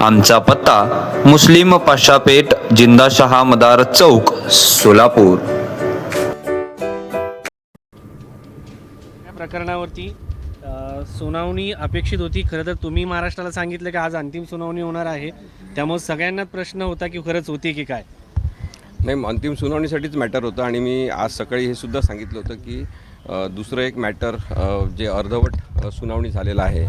आमचा पत्ता मुस्लिम पाशापेठ जिंदाशहा मदार चौक सोलापूर. या प्रकरणावरती अ, सुनावणी अपेक्षित होती. खरं तर तुम्ही महाराष्ट्राला सांगितलं की आज अंतिम सुनावणी होणार आहे. त्यामुळे सगळ्यांनाच प्रश्न होता की खरंच होती की काय? नाही अंतिम सुनावणीसाठीच मॅटर होतं आणि मी आज सकाळी हे सुद्धा सांगितलं होतं की अ, दुसरं एक मॅटर जे अर्धवट सुनावणी झालेला आहे.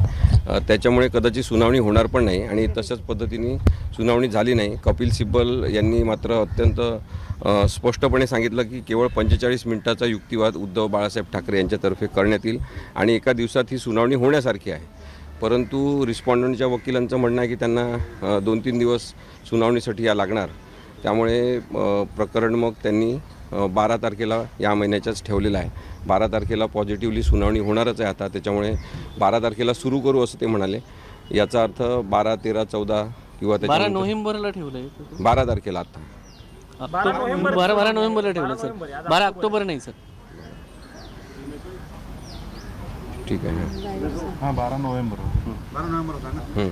त्याच्यामुळे कदाचित सुनावणी होणार पण नाही आणि तशाच पद्धतीने सुनावणी झाली नाही. कपिल सिब्बल यांनी मात्र अत्यंत स्पष्टपणे सांगितलं की केवळ पंचेचाळीस मिनिटाचा युक्तिवाद उद्धव बाळासाहेब ठाकरे यांच्यातर्फे करण्यात येईल आणि एका दिवसात ही सुनावणी होण्यासारखी आहे. परंतु रिस्पॉन्डंटच्या वकिलांचं म्हणणं आहे की त्यांना दोन तीन दिवस सुनावणीसाठी या लागणार. त्यामुळे प्रकरण मग त्यांनी बारा तारखेला या महिन्याच्याच ठेवलेलं आहे. बारा तारखेला पॉझिटिव्हली सुनावणी होणारच आहे आता. त्याच्यामुळे बारा तारखेला सुरू करू असं ते म्हणाले. याचा अर्थ बारा तेरा चौदा किंवा बारा नोव्हेंबरला ठेवलंय? बारा तारखेला आता. बारा बारा नोव्हेंबरला ठेवलं सर. बारा ऑक्टोबर नाही सर. ठीक आहे. हां बारा नोव्हेंबर. हं.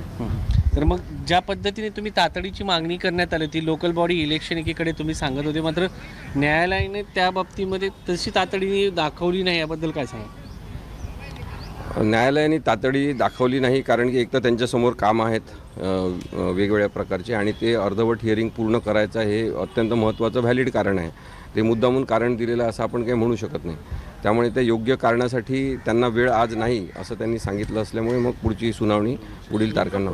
तर मग ज्या पद्धतीने तुम्ही तातडीची मागणी करण्यात आली होती लोकल बॉडी इलेक्शन एकीकडे तुम्ही सांगत होते मात्र न्यायालयाने त्या बाबतीमध्ये तशी तातडी दाखवली नाही याबद्दल काय सांगा न्यायालयाने तातडी दाखवली नाही कारण की एक तर त्यांच्यासमोर काम आहेत वेगवेगळ्या प्रकारचे आणि ते अर्धवट हिअरिंग पूर्ण करायचं हे अत्यंत महत्त्वाचं व्हॅलिड कारण आहे. ते मुद्दामून कारण दिलेलं असं आपण काही म्हणू शकत नाही. त्यामुळे ते योग्य कारणासाठी त्यांना वेळ आज नाही असं त्यांनी सांगितलं असल्यामुळे मग पुढची सुनावणी पुढील तारखांना